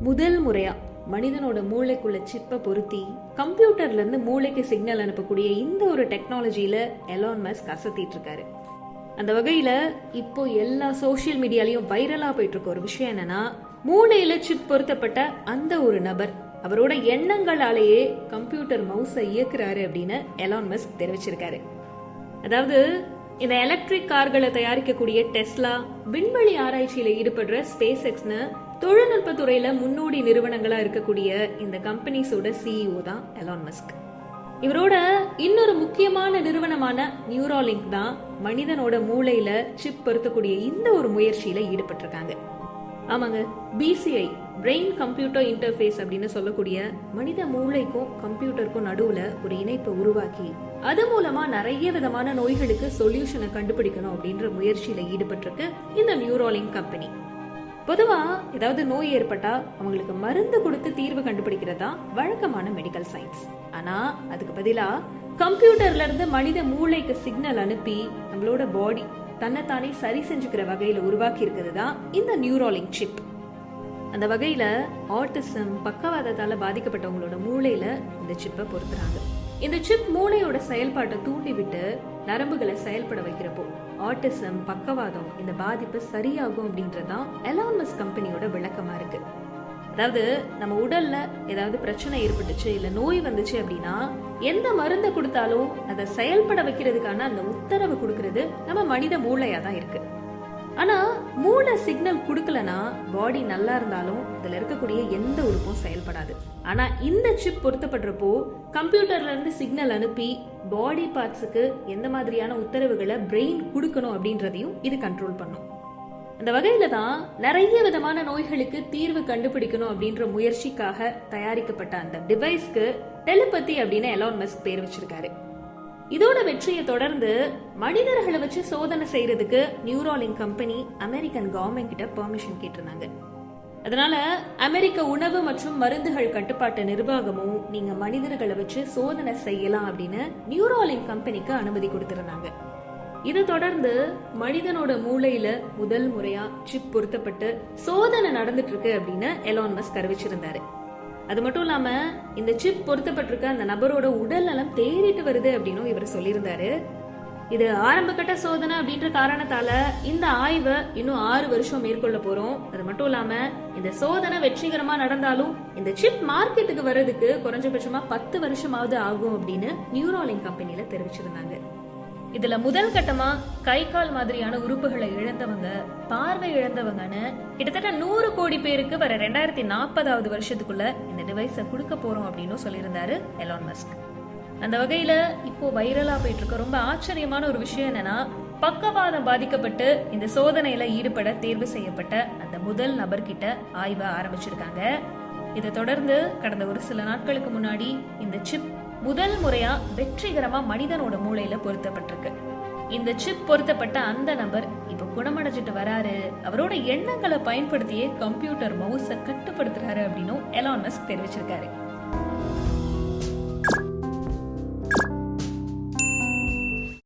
முதல் முறையா மனிதனோட மூளைக்குள்ள சிப்பை பொருத்தி கம்ப்யூட்டர்ல இருந்து மூளைக்கு சிக்னல் அனுப்பக்கூடிய இந்த ஒரு டெக்னாலஜியில எலான் மஸ்க் அசத்திட்டு இருக்காரு. அந்த வகையில இப்போ எல்லா சோஷியல் மீடியாலையும் வைரலா போயிட்டு இருக்க ஒரு விஷயம் என்னன்னா மூளையில சிப் பொருத்தப்பட்ட அந்த ஒரு நபர் அவரோட எண்ணங்களாலேயே கம்ப்யூட்டர் மவுஸை இயக்குறாரு அப்படின்னு எலான் மஸ்க் தெரிவிச்சிருக்காரு. அதாவது இந்த எலக்ட்ரிக் கார்களை தயாரிக்கக்கூடிய டெஸ்லா விண்வெளி ஆராய்ச்சியில ஈடுபடுற ஸ்பேஸ் எக்ஸ்னு தொழில்நுட்ப துறையில முன்னோடி நிறுவனங்களா இருக்கக்கூடிய இந்த கம்பெனிஸோட சிஇஓ தான் எலான் மஸ்க் இவரோட இன்னொரு முக்கியமான நிறுவனமான நியூராலிங்க் தான் மனிதனோட மூளையில சிப் பொருத்தக்கூடிய இந்த ஒரு முயற்சியில ஈடுபட்டிருக்காங்க. ஆமாங்க பிசிஐ பிரெயின் கம்ப்யூட்டர் இன்டர்ஃபேஸ் அப்படின்னு சொல்லக்கூடிய மனித மூளைக்கும் கம்ப்யூட்டருக்கும் நடுவுல ஒரு இணைப்பை உருவாக்கி அது மூலமா நிறைய விதமான நோய்களுக்கு சொல்யூஷனை கண்டுபிடிக்கணும் அப்படின்ற முயற்சியில ஈடுபட்டிருக்கு இந்த நியூரோலிங் கம்பெனி. பொதுவாக ஏதாவது நோய் ஏற்பட்டால் அவங்களுக்கு மருந்து கொடுத்து தீர்வு கண்டுபிடிக்கிறது தான் வழக்கமான மெடிக்கல் சயின்ஸ் ஆனால் அதுக்கு பதிலாக கம்ப்யூட்டர்ல இருந்து மனித மூளைக்கு சிக்னல் அனுப்பி நம்மளோட பாடி தன்னைத்தானே சரி செஞ்சுக்கிற வகையில் உருவாக்கி இருக்கிறது தான் இந்த நியூரோலிங் சிப் அந்த வகையில் ஆட்டிசம் பக்கவாதத்தால் பாதிக்கப்பட்டவங்களோட மூளையில் இந்த சிப்பை பொறுத்துறாங்க இந்த சிப் மூளையோட செயல்பாட்டை தூண்டிவிட்டு நரம்புகளை செயல்பட வைக்கிறப்போ ஆட்டிசம் பக்கவாதம் இந்த பாதிப்பு சரியாகும் அப்படின்றதான் எலான்மஸ் கம்பெனியோட விளக்கமா இருக்கு. அதாவது நம்ம உடல்ல ஏதாவது பிரச்சனை ஏற்பட்டுச்சு இல்ல நோய் வந்துச்சு அப்படின்னா எந்த மருந்தை கொடுத்தாலும் அதை செயல்பட வைக்கிறதுக்கான அந்த உத்தரவு கொடுக்கறது நம்ம மனித மூளையா தான் இருக்கு. ஆனா மூளை சிக்னல் கொடுக்கலனா பாடி நல்லா இருந்தாலும் இதுல இருக்கக்கூடிய எந்த உறுப்பும் செயல்படாது. ஆனா இந்த சிப் பொருத்தப்படுறப்போ கம்ப்யூட்டர்ல இருந்து சிக்னல் அனுப்பி பாடி பார்ட்ஸுக்கு எந்த மாதிரியான உத்தரவுகளை பிரெயின் கொடுக்கணும் அப்படின்றதையும் இது கண்ட்ரோல் பண்ணும். அந்த வகையில தான் நிறைய விதமான நோய்களுக்கு தீர்வு கண்டுபிடிக்கணும் அப்படின்ற முயற்சிக்காக தயாரிக்கப்பட்ட அந்த டிவைஸ்க்கு டெலிபதி அப்படின்னு எலான் மஸ்க் பேர் வச்சிருக்காரு. இதோட வெற்றியை தொடர்ந்து மனிதர்களை வச்சு சோதனை செய்யறதுக்கு நியூராலிங் கம்பெனி அமெரிக்கன் கவர்மெண்ட் கிட்ட பெர்மிஷன் கேட்டிருந்தாங்க. அதனால அமெரிக்க உணவு மற்றும் மருந்துகள் கட்டுப்பாட்டு நிர்வாகமும் நீங்க மனிதர்களை வச்சு சோதனை செய்யலாம் அப்படின்னு நியூராலிங் கம்பெனிக்கு அனுமதி கொடுத்திருந்தாங்க. இதை தொடர்ந்து மனிதனோட மூளையில முதல் முறையா சிப் பொருத்தப்பட்டு சோதனை நடந்துட்டு இருக்கு அப்படின்னு எலான் அறிவிச்சிருந்தாரு. அது மட்டும் இல்லாம இந்த சிப் பொருத்தப்பட்டிருக்க அந்த நபரோட உடல் நலம் தேறிட்டு வருது அப்படின்னு இவர் சொல்லியிருந்தாரு. இது ஆரம்ப கட்ட சோதனை அப்படின்ற காரணத்தால இந்த ஆய்வை இன்னும் ஆறு வருஷம் மேற்கொள்ள போறோம். அது மட்டும் இல்லாம இந்த சோதனை வெற்றிகரமா நடந்தாலும் இந்த சிப் மார்க்கெட்டுக்கு வர்றதுக்கு குறைஞ்சபட்சமா பத்து வருஷமாவது ஆகும் அப்படின்னு நியூரோலிங் கம்பெனில தெரிவிச்சிருந்தாங்க. இதுல முதல் கட்டமா கை கால் மாதிரியான உறுப்புகளை இழந்தவங்க பார்வை இழந்தவங்கன்னு கிட்டத்தட்ட நூறு கோடி பேருக்கு வர ரெண்டாயிரத்தி நாற்பதாவது வருஷத்துக்குள்ள இந்த டிவைஸை கொடுக்க போறோம் அப்படின்னு சொல்லியிருந்தாரு எலான் மஸ்க் அந்த வகையில இப்போ வைரலா போயிட்டு இருக்க ரொம்ப ஆச்சரியமான ஒரு விஷயம் என்னன்னா பக்கவாதம் பாதிக்கப்பட்டு இந்த சோதனையில ஈடுபட தேர்வு செய்யப்பட்ட அந்த முதல் நபர்கிட்ட ஆய்வை ஆரம்பிச்சிருக்காங்க. இதை தொடர்ந்து கடந்த ஒரு சில நாட்களுக்கு முன்னாடி இந்த சிப் முதல் முறையா வெற்றிகரமா மனிதனோட மூளையில பொருத்தப்பட்டிருக்கு. இந்த சிப் பொருத்தப்பட்ட அந்த நபர் இப்ப குணமடைஞ்சிட்டு வராரு. அவரோட எண்ணங்களை பயன்படுத்தியே கம்ப்யூட்டர் மவுஸை கட்டுப்படுத்துறாரு அப்படின்னும் எலான் மஸ்க் தெரிவிச்சிருக்காரு.